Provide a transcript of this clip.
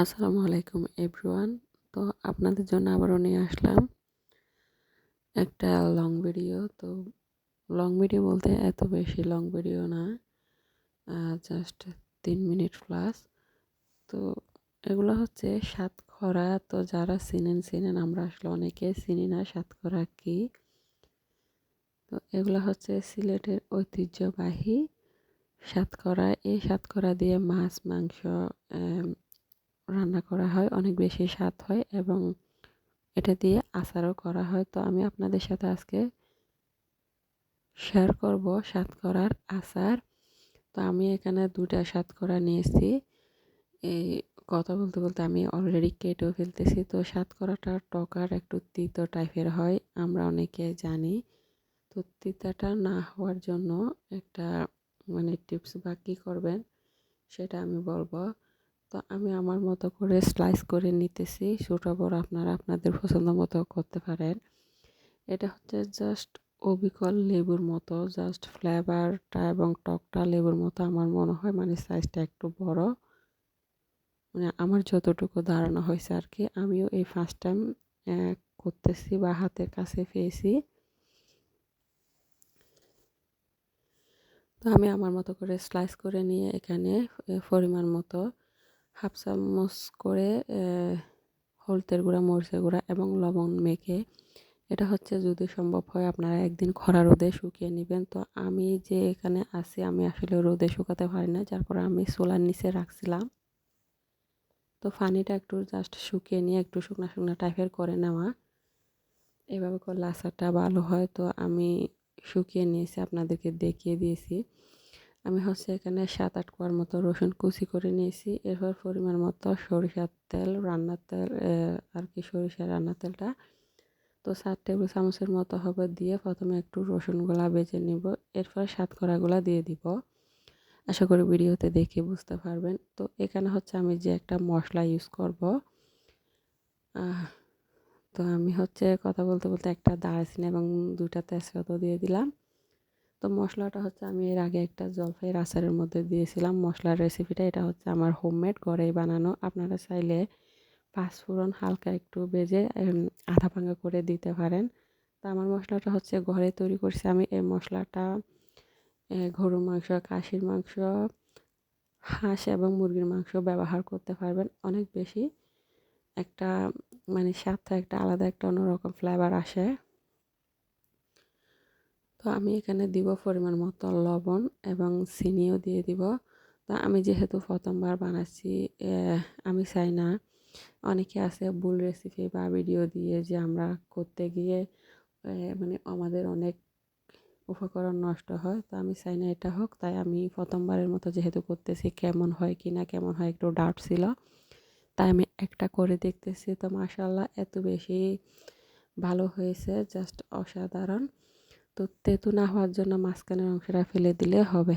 আসসালামু আলাইকুম এভরিওয়ান। তো আপনাদের জন্য আবারও নিয়ে আসলাম একটা লং ভিডিও তো লং ভিডিও বলতে এত বেশি লং ভিডিও না জাস্ট তিন মিনিট প্লাস তো এগুলো হচ্ছে সাতখরা তো যারা চিনেন চিনেন, আমরা আসলে অনেকে চিনি না সাতখরা কি। তো এগুলো হচ্ছে সিলেটের ঐতিহ্যবাহী সাতকরা এই সাতকরা দিয়ে মাছ, মাংস রান্না করা হয়, অনেক বেশি স্বাদ হয় এবং এটা দিয়ে আচারও করা হয়। তো আমি আপনাদের সাথে আজকে শেয়ার করব করার আচার। তো আমি এখানে দুটা করা নিয়েছি। এই কথা বলতে বলতে আমি অলরেডি কেটেও ফেলতেছি। তো করাটা টকার একটু তিতো টাইপের হয়, আমরা অনেকে জানি। তো তিতাটা না হওয়ার জন্য একটা মানে টিপস বা কী করবেন সেটা আমি বলব। তো আমি আমার মতো করে স্লাইস করে নিতেছি। ছোটো, বড় আপনারা আপনাদের পছন্দ মতো করতে পারেন। এটা হচ্ছে জাস্ট অবিকল লেবুর মতো জাস্ট ফ্লেভারটা এবং টকটা লেবুর মতো আমার মনে হয় মানে সাইজটা একটু বড়। মানে আমার যতটুকু ধারণা হয়েছে আর কি, আমিও এই ফার্স্ট টাইম করতেছি বা হাতের কাছে পেয়েছি। তো আমি আমার মতো করে স্লাইস করে নিয়ে এখানে পরিমাণ মতো হাফ চামচ করে হলদের গুঁড়া, মরিচের গুঁড়া এবং লবণ মেখে। এটা হচ্ছে যদি সম্ভব হয় আপনারা একদিন খরা রোদে শুকিয়ে নেবেন। তো আমি যে এখানে আছি, আমি আসলে রোদে শুকাতে পারি না, যার পরে আমি সোলার নিচে রাখছিলাম। তো পানিটা একটু জাস্ট শুকিয়ে নিয়ে একটু শুকনো শুকনো টাইপের করে নেওয়া। এভাবে করলে আচারটা ভালো হয়। তো আমি শুকিয়ে নিয়েছি, আপনাদেরকে দেখিয়ে দিয়েছি। আমি হচ্ছে এখানে সাত আট কোয়ার মতো রসুন কুচি করে নিয়েছি। এরপর পরিমাণ মতো সরিষার তেল, রান্নার তেল আর কি সরিষার রান্নার তেলটা। তো সাত টেবিল চামচের মতো হবে দিয়ে প্রথমে একটু রসুনগুলা বেজে নিব। এরপর সাতকড়াগুলা দিয়ে দিব। আশা করি ভিডিওতে দেখে বুঝতে পারবেন। তো এখানে হচ্ছে আমি যে একটা মশলা ইউজ করব তো আমি হচ্ছে কথা বলতে বলতে একটা দারচিনি এবং দুটা তেজপাতা দিয়ে দিলাম। তো মশলাটা হচ্ছে আমি এর আগে একটা জলফাইয়ের আচারের মধ্যে দিয়েছিলাম। মশলার রেসিপিটা এটা হচ্ছে আমার হোমমেড ঘরেই বানানো। আপনারা চাইলে পাঁচফোড়ন হালকা একটু বেজে আধা ভাঙা করে দিতে পারেন। তো আমার মশলাটা হচ্ছে ঘরে তৈরি করছি আমি। এই মশলাটা গরুর মাংস কাশির মাংস, হাঁস এবং মুরগির মাংস ব্যবহার করতে পারবেন। অনেক বেশি একটা মানে স্বাদটা একটা আলাদা একটা অন্যরকম ফ্লেভার আসে। তো আমি এখানে দিব পরিমাণ মতো লবণ এবং চিনিও দিয়ে দিব। তো আমি যেহেতু প্রথমবার বানাচ্ছি আমি চাই না। অনেকে আছে ভুল রেসিপি বা ভিডিও দিয়ে যে আমরা করতে গিয়ে মানে আমাদের অনেক উপকরণ নষ্ট হয়। তো আমি চাই না এটা হোক। তাই আমি প্রথমবারের মতো যেহেতু করতেছি, কেমন হয় কি না, কেমন হয় একটু ডাউট ছিল। তাই আমি একটা করে দেখতেছি। তো মাসাল্লাহ এত বেশি ভালো হয়েছে জাস্ট অসাধারণ। তো তেঁতু না হওয়ার জন্য মাঝখানের অংশটা ফেলে দিলে হবে।